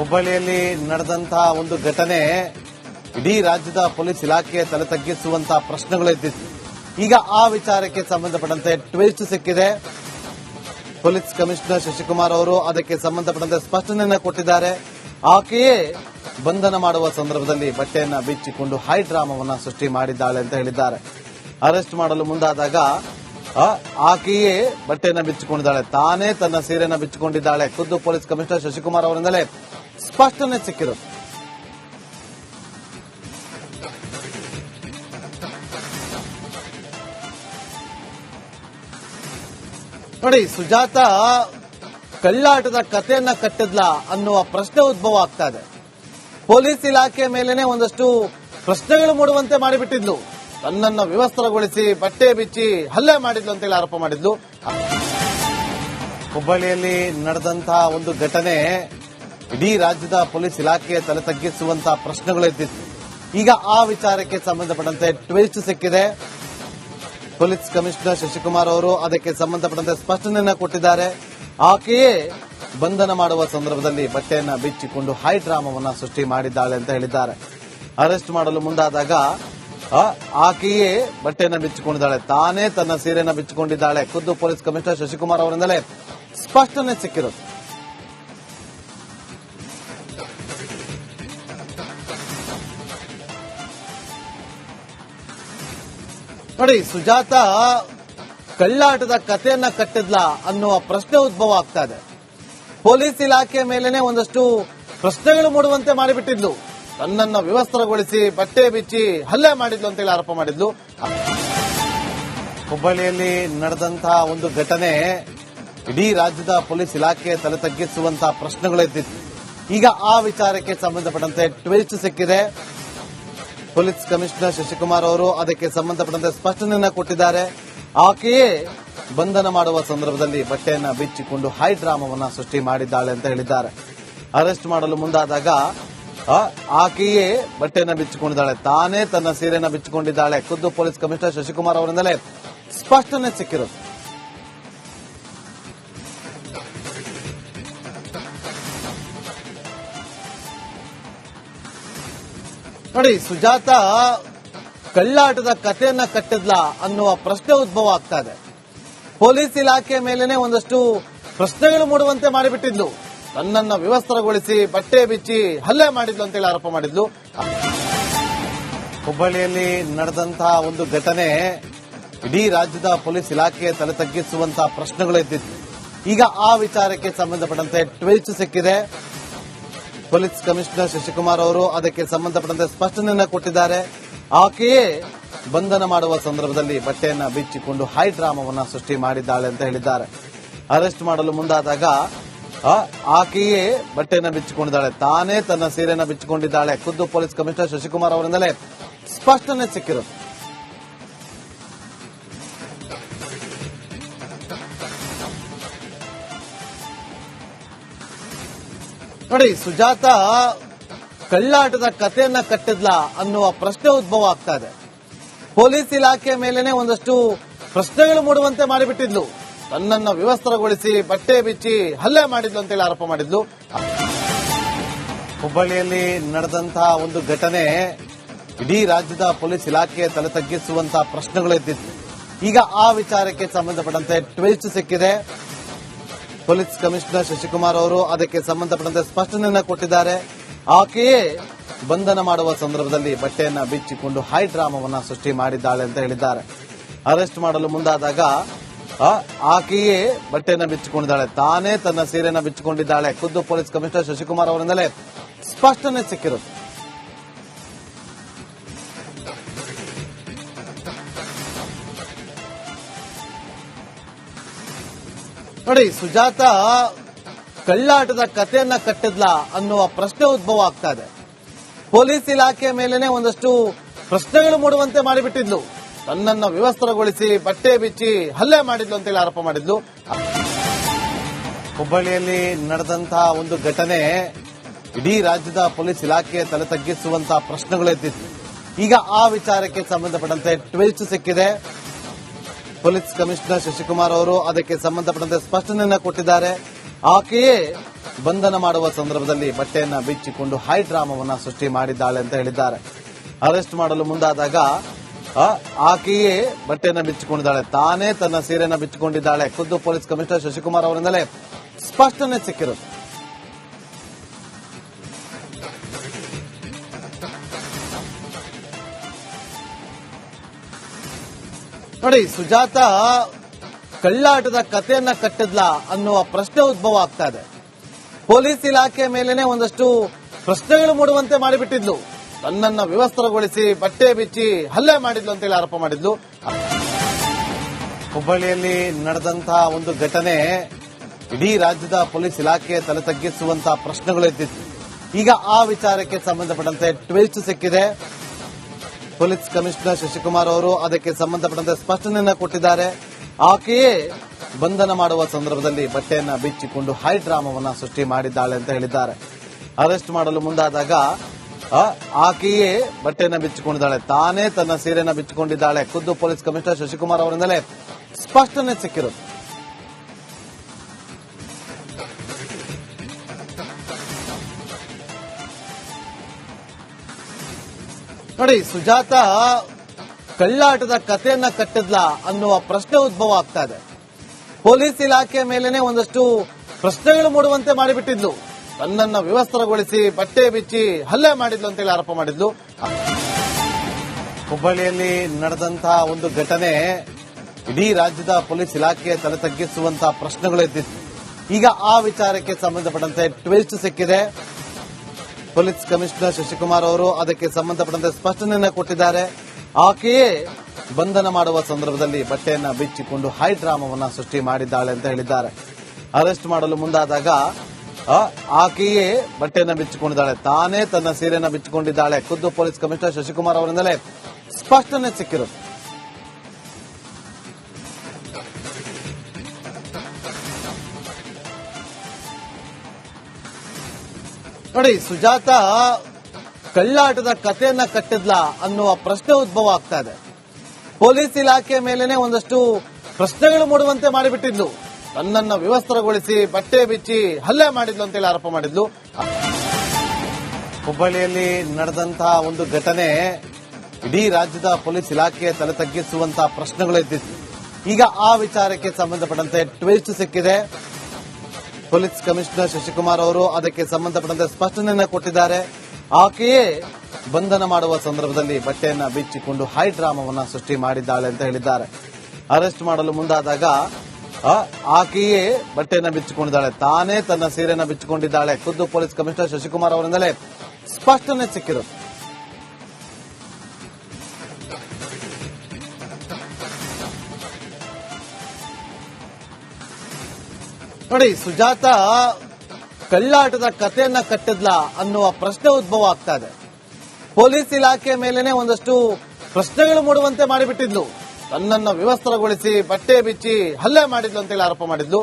ಹುಬ್ಬಳ್ಳಿಯಲ್ಲಿ ನಡೆದಂತಹ ಒಂದು ಘಟನೆ ಇಡೀ ರಾಜ್ಯದ ಪೊಲೀಸ್ ಇಲಾಖೆಯ ತಲೆ ತಗ್ಗಿಸುವಂತಹ ಪ್ರಶ್ನೆಗಳು ಇದ್ದಿತ್ತು ಈಗ ಆ ವಿಚಾರಕ್ಕೆ ಸಂಬಂಧಪಟ್ಟಂತೆ ಟ್ವಿಸ್ಟ್ ಸಿಕ್ಕಿದೆ. ಪೊಲೀಸ್ ಕಮಿಷನರ್ ಶಶಿಕುಮಾರ್ ಅವರು ಅದಕ್ಕೆ ಸಂಬಂಧಪಟ್ಟಂತೆ ಸ್ಪಷ್ಟನೆಯನ್ನು ಕೊಟ್ಟಿದ್ದಾರೆ. ಆಕೆಯೇ ಬಂಧನ ಮಾಡುವ ಸಂದರ್ಭದಲ್ಲಿ ಬಟ್ಟೆಯನ್ನ ಬಿಚ್ಚಿಕೊಂಡು ಹೈ ಡ್ರಾಮವನ್ನ ಸೃಷ್ಟಿ ಮಾಡಿದ್ದಾಳೆ ಅಂತ ಹೇಳಿದ್ದಾರೆ. ಅರೆಸ್ಟ್ ಮಾಡಲು ಮುಂದಾದಾಗ ಆಕೆಯೇ ಬಟ್ಟೆಯನ್ನ ಬಿಚ್ಚಿಕೊಂಡಿದ್ದಾಳೆ. ತಾನೇ ತನ್ನ ಸೀರೆಯನ್ನ ಬಿಚ್ಚಿಕೊಂಡಿದ್ದಾಳೆ. ಖುದ್ದು ಪೊಲೀಸ್ ಕಮಿಷನರ್ ಶಶಿಕುಮಾರ್ ಅವರಿಂದಲೇ ಸ್ಪಷ್ಟನೆ ಸಿಕ್ಕಿದ್ರು ನೋಡಿ, ಸುಜಾತ ಕಳ್ಳಾಟದ ಕಥೆಯನ್ನ ಕಟ್ಟಿದ್ಲಾ ಅನ್ನುವ ಪ್ರಶ್ನೆ ಉದ್ಭವ ಆಗ್ತಾ ಇದೆ. ಪೊಲೀಸ್ ಇಲಾಖೆ ಮೇಲೇನೆ ಒಂದಷ್ಟು ಪ್ರಶ್ನೆಗಳು ಮೂಡುವಂತೆ ಮಾಡಿಬಿಟ್ಟಿದ್ಲು. ತನ್ನನ್ನು ವಿವಸ್ತ್ರಗೊಳಿಸಿ ಬಟ್ಟೆ ಬಿಚ್ಚಿ ಹಲ್ಲೆ ಮಾಡಿದ್ಲು ಅಂತೇಳಿ ಆರೋಪ ಮಾಡಿದ್ಲು. ಹುಬ್ಬಳ್ಳಿಯಲ್ಲಿ ನಡೆದಂತಹ ಒಂದು ಘಟನೆ ಇಡೀ ರಾಜ್ಯದ ಪೊಲೀಸ್ ಇಲಾಖೆಯ ತಲೆ ತಗ್ಗಿಸುವಂತಹ ಪ್ರಶ್ನೆಗಳು ಎದ್ದಿತ್ತು. ಈಗ ಆ ವಿಚಾರಕ್ಕೆ ಸಂಬಂಧಪಟ್ಟಂತೆ ಟ್ವಿಸ್ಟ್ ಸಿಕ್ಕಿದೆ. ಪೊಲೀಸ್ ಕಮಿಷನರ್ ಶಶಿಕುಮಾರ್ ಅವರು ಅದಕ್ಕೆ ಸಂಬಂಧಪಟ್ಟಂತೆ ಸ್ಪಷ್ಟನೆಯನ್ನು ಕೊಟ್ಟಿದ್ದಾರೆ. ಆಕೆಯೇ ಬಂಧನ ಮಾಡುವ ಸಂದರ್ಭದಲ್ಲಿ ಬಟ್ಟೆಯನ್ನು ಬಿಚ್ಚಿಕೊಂಡು ಹೈ ಡ್ರಾಮವನ್ನ ಸೃಷ್ಟಿ ಮಾಡಿದ್ದಾಳೆ ಅಂತ ಹೇಳಿದ್ದಾರೆ. ಅರೆಸ್ಟ್ ಮಾಡಲು ಮುಂದಾದಾಗ ಆಕೆಯೇ ಬಟ್ಟೆಯನ್ನು ಬಿಚ್ಚಿಕೊಂಡಿದ್ದಾಳೆ. ತಾನೇ ತನ್ನ ಸೀರೆಯನ್ನು ಬಿಚ್ಚಿಕೊಂಡಿದ್ದಾಳೆ. ಖುದ್ದು ಪೊಲೀಸ್ ಕಮಿಷನರ್ ಶಶಿಕುಮಾರ್ ಅವರಿಂದಲೇ ಸ್ಪಷ್ಟನೆ ಸಿಕ್ಕಿರೋದು. ನೋಡಿ, ಸುಜಾತ ಕಳ್ಳಾಟದ ಕಥೆಯನ್ನ ಕಟ್ಟಿದ್ಲಾ ಅನ್ನುವ ಪ್ರಶ್ನೆ ಉದ್ಭವ ಆಗ್ತಾ ಇದೆ. ಪೊಲೀಸ್ ಇಲಾಖೆ ಮೇಲೇನೆ ಒಂದಷ್ಟು ಪ್ರಶ್ನೆಗಳು ಮೂಡುವಂತೆ ಮಾಡಿಬಿಟ್ಟಿದ್ಲು. ತನ್ನನ್ನ ವಿವಸ್ತ್ರಗೊಳಿಸಿ ಬಟ್ಟೆ ಬಿಚ್ಚಿ ಹಲ್ಲೆ ಮಾಡಿದ್ಲು ಅಂತೇಳಿ ಆರೋಪ ಮಾಡಿದ್ಲು. ಹುಬ್ಬಳ್ಳಿಯಲ್ಲಿ ನಡೆದಂತಹ ಒಂದು ಘಟನೆ ಇಡೀ ರಾಜ್ಯದ ಪೊಲೀಸ್ ಇಲಾಖೆ ತಲೆ ತಗ್ಗಿಸುವಂತಹ ಪ್ರಶ್ನೆಗಳು ಎದ್ದಿತ್ತು ಈಗ ಆ ವಿಚಾರಕ್ಕೆ ಸಂಬಂಧಪಟ್ಟಂತೆ ಟ್ವಿಸ್ಟ್ ಸಿಕ್ಕಿದೆ. ಪೊಲೀಸ್ ಕಮಿಷನರ್ ಶಶಿಕುಮಾರ್ ಅವರು ಅದಕ್ಕೆ ಸಂಬಂಧಪಟ್ಟಂತೆ ಸ್ಪಷ್ಟನೆಯನ್ನ ಕೊಟ್ಟಿದ್ದಾರೆ. ಆಕೆಯೇ ಬಂಧನ ಮಾಡುವ ಸಂದರ್ಭದಲ್ಲಿ ಬಟ್ಟೆಯನ್ನ ಬಿಚ್ಚಿಕೊಂಡು ಹೈ ಡ್ರಾಮವನ್ನ ಸೃಷ್ಟಿ ಮಾಡಿದ್ದಾಳೆ ಅಂತ ಹೇಳಿದ್ದಾರೆ. ಅರೆಸ್ಟ್ ಮಾಡಲು ಮುಂದಾದಾಗ ಆಕೆಯೇ ಬಟ್ಟೆಯನ್ನ ಬಿಚ್ಚಿಕೊಂಡಿದ್ದಾಳೆ. ತಾನೇ ತನ್ನ ಸೀರೆಯನ್ನ ಬಿಚ್ಚಿಕೊಂಡಿದ್ದಾಳೆ. ಖುದ್ದು ಪೊಲೀಸ್ ಕಮಿಷನರ್ ಶಶಿಕುಮಾರ್ ಅವರಿಂದಲೇ ಸ್ಪಷ್ಟನೆ ಸಿಕ್ಕಿರೋದು. ನೋಡಿ, ಸುಜಾತ ಕಳ್ಳಾಟದ ಕಥೆಯನ್ನ ಕಟ್ಟಿದ್ಲಾ ಅನ್ನುವ ಪ್ರಶ್ನೆ ಉದ್ಭವ ಆಗ್ತಾ ಇದೆ. ಪೊಲೀಸ್ ಇಲಾಖೆ ಮೇಲೇನೆ ಒಂದಷ್ಟು ಪ್ರಶ್ನೆಗಳು ಮೂಡುವಂತೆ ಮಾಡಿಬಿಟ್ಟಿದ್ಲು. ತನ್ನನ್ನ ವ್ಯವಸ್ಥರಗೊಳಿಸಿ ಬಟ್ಟೆ ಬಿಚ್ಚಿ ಹಲ್ಲೆ ಮಾಡಿದ್ಲು ಅಂತೇಳಿ ಆರೋಪ ಮಾಡಿದ್ಲು. ಹುಬ್ಬಳ್ಳಿಯಲ್ಲಿ ನಡೆದಂತಹ ಒಂದು ಘಟನೆ ಇಡೀ ರಾಜ್ಯದ ಪೊಲೀಸ್ ಇಲಾಖೆ ತಲೆ ತಗ್ಗಿಸುವಂತಹ ಪ್ರಶ್ನೆಗಳು ಇದ್ದಿದ್ವು ಈಗ ಆ ವಿಚಾರಕ್ಕೆ ಸಂಬಂಧಪಟ್ಟಂತೆ ಟ್ವೀಟ್ ಸಿಕ್ಕಿದೆ. ಪೊಲೀಸ್ ಕಮಿಷನರ್ ಶಶಿಕುಮಾರ್ ಅವರು ಅದಕ್ಕೆ ಸಂಬಂಧಪಟ್ಟಂತೆ ಸ್ಪಷ್ಟನೆಯನ್ನು ಕೊಟ್ಟಿದ್ದಾರೆ. ಆಕೆಯೇ ಬಂಧನ ಮಾಡುವ ಸಂದರ್ಭದಲ್ಲಿ ಬಟ್ಟೆಯನ್ನು ಬಿಚ್ಚಿಕೊಂಡು ಹೈ ಡ್ರಾಮವನ್ನ ಸೃಷ್ಟಿ ಮಾಡಿದ್ದಾಳೆ ಅಂತ ಹೇಳಿದ್ದಾರೆ. ಅರೆಸ್ಟ್ ಮಾಡಲು ಮುಂದಾದಾಗ ಆಕೆಯೇ ಬಟ್ಟೆಯನ್ನು ಬಿಚ್ಚಿಕೊಂಡಿದ್ದಾಳೆ. ತಾನೇ ತನ್ನ ಸೀರೆಯನ್ನು ಬಿಚ್ಚಿಕೊಂಡಿದ್ದಾಳೆ. ಖುದ್ದು ಪೊಲೀಸ್ ಕಮಿಷನರ್ ಶಶಿಕುಮಾರ್ ಅವರಿಂದಲೇ ಸ್ಪಷ್ಟನೆ ಸಿಕ್ಕಿರೋದು. ನೋಡಿ, ಸುಜಾತ ಕಳ್ಳಾಟದ ಕಥೆಯನ್ನ ಕಟ್ಟಿದ್ಲಾ ಅನ್ನುವ ಪ್ರಶ್ನೆ ಉದ್ಭವ ಆಗ್ತಾ ಇದೆ. ಪೊಲೀಸ್ ಇಲಾಖೆ ಮೇಲೇನೆ ಒಂದಷ್ಟು ಪ್ರಶ್ನೆಗಳು ಮೂಡುವಂತೆ ಮಾಡಿಬಿಟ್ಟಿದ್ಲು. ತನ್ನನ್ನ ವಿವಸ್ತ್ರಗೊಳಿಸಿ ಬಟ್ಟೆ ಬಿಚ್ಚಿ ಹಲ್ಲೆ ಮಾಡಿದ್ಲು ಅಂತೇಳಿ ಆರೋಪ ಮಾಡಿದ್ಲು. ಹುಬ್ಬಳ್ಳಿಯಲ್ಲಿ ನಡೆದಂತಹ ಒಂದು ಘಟನೆ ಇಡೀ ರಾಜ್ಯದ ಪೊಲೀಸ್ ಇಲಾಖೆ ತಲೆ ತಗ್ಗಿಸುವಂತಹ ಪ್ರಶ್ನೆಗಳು ಎದ್ದಿದ್ವು ಈಗ ಆ ವಿಚಾರಕ್ಕೆ ಸಂಬಂಧಪಟ್ಟಂತೆ ಟ್ವಿಸ್ಟ್ ಸಿಕ್ಕಿದೆ. ಪೊಲೀಸ್ ಕಮಿಷನರ್ ಶಶಿಕುಮಾರ್ ಅವರು ಅದಕ್ಕೆ ಸಂಬಂಧಪಟ್ಟಂತೆ ಸ್ಪಷ್ಟನೆಯನ್ನು ಕೊಟ್ಟಿದ್ದಾರೆ. ಆಕೆಯೇ ಬಂಧನ ಮಾಡುವ ಸಂದರ್ಭದಲ್ಲಿ ಬಟ್ಟೆಯನ್ನು ಬಿಚ್ಚಿಕೊಂಡು ಹೈ ಡ್ರಾಮವನ್ನ ಸೃಷ್ಟಿ ಮಾಡಿದ್ದಾಳೆ ಅಂತ ಹೇಳಿದ್ದಾರೆ. ಅರೆಸ್ಟ್ ಮಾಡಲು ಮುಂದಾದಾಗ ಆಕೆಯೇ ಬಟ್ಟೆಯನ್ನು ಬಿಚ್ಚಿಕೊಂಡಿದ್ದಾಳೆ. ತಾನೇ ತನ್ನ ಸೀರೆಯನ್ನು ಬಿಚ್ಚಿಕೊಂಡಿದ್ದಾಳೆ. ಖುದ್ದು ಪೊಲೀಸ್ ಕಮಿಷನರ್ ಶಶಿಕುಮಾರ್ ಅವರಿಂದಲೇ ಸ್ಪಷ್ಟನೆ ಸಿಕ್ಕಿರೋದು ನೋಡಿ, ಸುಜಾತ ಕಳ್ಳಾಟದ ಕಥೆಯನ್ನ ಕಟ್ಟಿದ್ಲಾ ಅನ್ನುವ ಪ್ರಶ್ನೆ ಉದ್ಭವ ಆಗ್ತಾ ಇದೆ. ಪೊಲೀಸ್ ಇಲಾಖೆ ಮೇಲೇನೆ ಒಂದಷ್ಟು ಪ್ರಶ್ನೆಗಳು ಮೂಡುವಂತೆ ಮಾಡಿಬಿಟ್ಟಿದ್ಲು. ತನ್ನನ್ನ ವಿವಸ್ತ್ರಗೊಳಿಸಿ ಬಟ್ಟೆ ಬಿಚ್ಚಿ ಹಲ್ಲೆ ಮಾಡಿದ್ಲು ಅಂತೇಳಿ ಆರೋಪ ಮಾಡಿದ್ಲು. ಹುಬ್ಬಳ್ಳಿಯಲ್ಲಿ ನಡೆದಂತಹ ಒಂದು ಘಟನೆ ಇಡೀ ರಾಜ್ಯದ ಪೊಲೀಸ್ ಇಲಾಖೆ ತಲೆ ತಗ್ಗಿಸುವಂತಹ ಪ್ರಶ್ನೆಗಳು ಎದ್ದಿತ್ತು ಈಗ ಆ ವಿಚಾರಕ್ಕೆ ಸಂಬಂಧಪಟ್ಟಂತೆ ಟ್ವಿಸ್ಟ್ ಸಿಕ್ಕಿದೆ. ಪೊಲೀಸ್ ಕಮಿಷನರ್ ಶಶಿಕುಮಾರ್ ಅವರು ಅದಕ್ಕೆ ಸಂಬಂಧಪಟ್ಟಂತೆ ಸ್ಪಷ್ಟನೆಯನ್ನು ಕೊಟ್ಟಿದ್ದಾರೆ. ಆಕೆಯೇ ಬಂಧನ ಮಾಡುವ ಸಂದರ್ಭದಲ್ಲಿ ಬಟ್ಟೆಯನ್ನ ಬಿಚ್ಚಿಕೊಂಡು ಹೈ ಡ್ರಾಮವನ್ನ ಸೃಷ್ಟಿ ಮಾಡಿದ್ದಾಳೆ ಅಂತ ಹೇಳಿದ್ದಾರೆ. ಅರೆಸ್ಟ್ ಮಾಡಲು ಮುಂದಾದಾಗ ಆಕೆಯೇ ಬಟ್ಟೆಯನ್ನ ಬಿಚ್ಚಿಕೊಂಡಿದ್ದಾಳೆ. ತಾನೇ ತನ್ನ ಸೀರೆಯನ್ನ ಬಿಚ್ಚಿಕೊಂಡಿದ್ದಾಳೆ. ಖುದ್ದು ಪೊಲೀಸ್ ಕಮಿಷನರ್ ಶಶಿಕುಮಾರ್ ಅವರಿಂದಲೇ ಸ್ಪಷ್ಟನೆ ಸಿಕ್ಕಿರುತ್ತೆ ನೋಡಿ, ಸುಜಾತ ಕಳ್ಳಾಟದ ಕಥೆಯನ್ನ ಕಟ್ಟಿದ್ಲಾ ಅನ್ನುವ ಪ್ರಶ್ನೆ ಉದ್ಭವ ಆಗ್ತಾ ಇದೆ. ಪೊಲೀಸ್ ಇಲಾಖೆ ಮೇಲೇನೆ ಒಂದಷ್ಟು ಪ್ರಶ್ನೆಗಳು ಮೂಡುವಂತೆ ಮಾಡಿಬಿಟ್ಟಿದ್ಲು. ತನ್ನನ್ನ ವ್ಯವಸ್ಥಗೊಳಿಸಿ ಬಟ್ಟೆ ಬಿಚ್ಚಿ ಹಲ್ಲೆ ಮಾಡಿದ್ಲು ಅಂತೇಳಿ ಆರೋಪ ಮಾಡಿದ್ಲು. ಹುಬ್ಬಳ್ಳಿಯಲ್ಲಿ ನಡೆದಂತಹ ಒಂದು ಘಟನೆ ಇಡೀ ರಾಜ್ಯದ ಪೊಲೀಸ್ ಇಲಾಖೆ ತಲೆ ತಗ್ಗಿಸುವಂತಹ ಪ್ರಶ್ನೆಗಳು ಎದ್ದಿತ್ತು. ಈಗ ಆ ವಿಚಾರಕ್ಕೆ ಸಂಬಂಧಪಟ್ಟಂತೆ ಟ್ವಿಸ್ಟ್ ಸಿಕ್ಕಿದೆ. ಪೊಲೀಸ್ ಕಮಿಷನರ್ ಶಶಿಕುಮಾರ್ ಅವರು ಅದಕ್ಕೆ ಸಂಬಂಧಪಟ್ಟಂತೆ ಸ್ಪಷ್ಟನೆಯನ್ನ ಕೊಟ್ಟಿದ್ದಾರೆ. ಆಕೆಯೇ ಬಂಧನ ಮಾಡುವ ಸಂದರ್ಭದಲ್ಲಿ ಬಟ್ಟೆಯನ್ನ ಬಿಚ್ಚಿಕೊಂಡು ಹೈ ಡ್ರಾಮವನ್ನ ಸೃಷ್ಟಿ ಮಾಡಿದ್ದಾಳೆ ಅಂತ ಹೇಳಿದ್ದಾರೆ. ಅರೆಸ್ಟ್ ಮಾಡಲು ಮುಂದಾದಾಗ ಆಕೆಯೇ ಬಟ್ಟೆಯನ್ನ ಬಿಚ್ಚಿಕೊಂಡಿದ್ದಾಳೆ. ತಾನೇ ತನ್ನ ಸೀರೆಯನ್ನ ಬಿಚ್ಚಿಕೊಂಡಿದ್ದಾಳೆ. ಖುದ್ದು ಪೊಲೀಸ್ ಕಮಿಷನರ್ ಶಶಿಕುಮಾರ್ ಅವರಿಂದಲೇ ಸ್ಪಷ್ಟನೆ ಸಿಕ್ಕಿರುತ್ತೆ ನೋಡಿ, ಸುಜಾತ ಕಳ್ಳಾಟದ ಕಥೆಯನ್ನ ಕಟ್ಟಿದ್ಲಾ ಅನ್ನುವ ಪ್ರಶ್ನೆ ಉದ್ಭವ ಆಗ್ತಾ ಇದೆ. ಪೊಲೀಸ್ ಇಲಾಖೆ ಮೇಲೇನೆ ಒಂದಷ್ಟು ಪ್ರಶ್ನೆಗಳು ಮೂಡುವಂತೆ ಮಾಡಿಬಿಟ್ಟಿದ್ಲು. ತನ್ನನ್ನ ವಿವಸ್ತ್ರಗೊಳಿಸಿ ಬಟ್ಟೆ ಬಿಚ್ಚಿ ಹಲ್ಲೆ ಮಾಡಿದ್ಲು ಅಂತೇಳಿ ಆರೋಪ ಮಾಡಿದ್ಲು. ಹುಬ್ಬಳ್ಳಿಯಲ್ಲಿ ನಡೆದಂತಹ ಒಂದು ಘಟನೆ ಇಡೀ ರಾಜ್ಯದ ಪೊಲೀಸ್ ಇಲಾಖೆ ತಲೆ ತಗ್ಗಿಸುವಂತಹ ಪ್ರಶ್ನೆಗಳು ಎದ್ದಿತ್ತು ಈಗ ಆ ವಿಚಾರಕ್ಕೆ ಸಂಬಂಧಪಟ್ಟಂತೆ ಟ್ವಿಸ್ಟ್ ಸಿಕ್ಕಿದೆ. ಪೊಲೀಸ್ ಕಮಿಷನರ್ ಶಶಿಕುಮಾರ್ ಅವರು ಅದಕ್ಕೆ ಸಂಬಂಧಪಟ್ಟಂತೆ ಸ್ಪಷ್ಟನೆಯನ್ನು ಕೊಟ್ಟಿದ್ದಾರೆ. ಆಕೆಯೇ ಬಂಧನ ಮಾಡುವ ಸಂದರ್ಭದಲ್ಲಿ ಬಟ್ಟೆಯನ್ನ ಬಿಚ್ಚಿಕೊಂಡು ಹೈ ಡ್ರಾಮವನ್ನ ಸೃಷ್ಟಿ ಮಾಡಿದ್ದಾಳೆ ಅಂತ ಹೇಳಿದ್ದಾರೆ. ಅರೆಸ್ಟ್ ಮಾಡಲು ಮುಂದಾದಾಗ ಆಕೆಯೇ ಬಟ್ಟೆಯನ್ನ ಬಿಚ್ಚಿಕೊಂಡಿದ್ದಾಳೆ. ತಾನೇ ತನ್ನ ಸೀರೆಯನ್ನು ಬಿಚ್ಚಿಕೊಂಡಿದ್ದಾಳೆ. ಖುದ್ದು ಪೊಲೀಸ್ ಕಮಿಷನರ್ ಶಶಿಕುಮಾರ್ ಅವರಿಂದಲೇ ಸ್ಪಷ್ಟನೆ ಸಿಕ್ಕಿರುತ್ತೆ ನೋಡಿ, ಸುಜಾತ ಕಳ್ಳಾಟದ ಕಥೆಯನ್ನ ಕಟ್ಟಿದ್ಲಾ ಅನ್ನುವ ಪ್ರಶ್ನೆ ಉದ್ಭವ ಆಗ್ತಾ ಇದೆ. ಪೊಲೀಸ್ ಇಲಾಖೆ ಮೇಲೇನೆ ಒಂದಷ್ಟು ಪ್ರಶ್ನೆಗಳು ಮೂಡುವಂತೆ ಮಾಡಿಬಿಟ್ಟಿದ್ಲು. ತನ್ನನ್ನ ವಿವಸ್ತ್ರಗೊಳಿಸಿ ಬಟ್ಟೆ ಬಿಚ್ಚಿ ಹಲ್ಲೆ ಮಾಡಿದ್ಲು ಅಂತೇಳಿ ಆರೋಪ ಮಾಡಿದ್ಲು. ಹುಬ್ಬಳ್ಳಿಯಲ್ಲಿ ನಡೆದಂತಹ ಒಂದು ಘಟನೆ ಇಡೀ ರಾಜ್ಯದ ಪೊಲೀಸ್ ಇಲಾಖೆ ತಲೆ ತಗ್ಗಿಸುವಂತಹ ಪ್ರಶ್ನೆಗಳು ಎದ್ದಿತ್ತು ಈಗ ಆ ವಿಚಾರಕ್ಕೆ ಸಂಬಂಧಪಟ್ಟಂತೆ ಟ್ವಿಸ್ಟ್ ಸಿಕ್ಕಿದೆ. ಪೊಲೀಸ್ ಕಮಿಷನರ್ ಶಶಿಕುಮಾರ್ ಅವರು ಅದಕ್ಕೆ ಸಂಬಂಧಪಟ್ಟಂತೆ ಸ್ಪಷ್ಟನೆಯನ್ನು ಕೊಟ್ಟಿದ್ದಾರೆ. ಆಕೆಯೇ ಬಂಧನ ಮಾಡುವ ಸಂದರ್ಭದಲ್ಲಿ ಬಟ್ಟೆಯನ್ನು ಬಿಚ್ಚಿಕೊಂಡು ಹೈ ಡ್ರಾಮಾವನ್ನು ಸೃಷ್ಟಿ ಮಾಡಿದ್ದಾಳೆ ಅಂತ ಹೇಳಿದ್ದಾರೆ. ಅರೆಸ್ಟ್ ಮಾಡಲು ಮುಂದಾದಾಗ ಆಕೆಯೇ ಬಟ್ಟೆಯನ್ನು ಬಿಚ್ಚಿಕೊಂಡಿದ್ದಾಳೆ. ತಾನೇ ತನ್ನ ಸೀರೆಯನ್ನು ಬಿಚ್ಚಿಕೊಂಡಿದ್ದಾಳೆ. ಖುದ್ದು ಪೊಲೀಸ್ ಕಮಿಷನರ್ ಶಶಿಕುಮಾರ್ ಅವರಿಂದಲೇ ಸ್ಪಷ್ಟನೆ ಸಿಕ್ಕಿರುತ್ತೆ ನೋಡಿ, ಸುಜಾತ ಕಳ್ಳಾಟದ ಕಥೆಯನ್ನ ಕಟ್ಟಿದ್ಲಾ ಅನ್ನುವ ಪ್ರಶ್ನೆ ಉದ್ಭವ ಆಗ್ತಾ ಇದೆ. ಪೊಲೀಸ್ ಇಲಾಖೆ ಮೇಲೇನೆ ಒಂದಷ್ಟು ಪ್ರಶ್ನೆಗಳು ಮೂಡುವಂತೆ ಮಾಡಿಬಿಟ್ಟಿದ್ಲು. ತನ್ನನ್ನು ವಿವಸ್ತ್ರಗೊಳಿಸಿ ಬಟ್ಟೆ ಬಿಚ್ಚಿ ಹಲ್ಲೆ ಮಾಡಿದ್ಲು ಅಂತೇಳಿ ಆರೋಪ ಮಾಡಿದ್ಲು.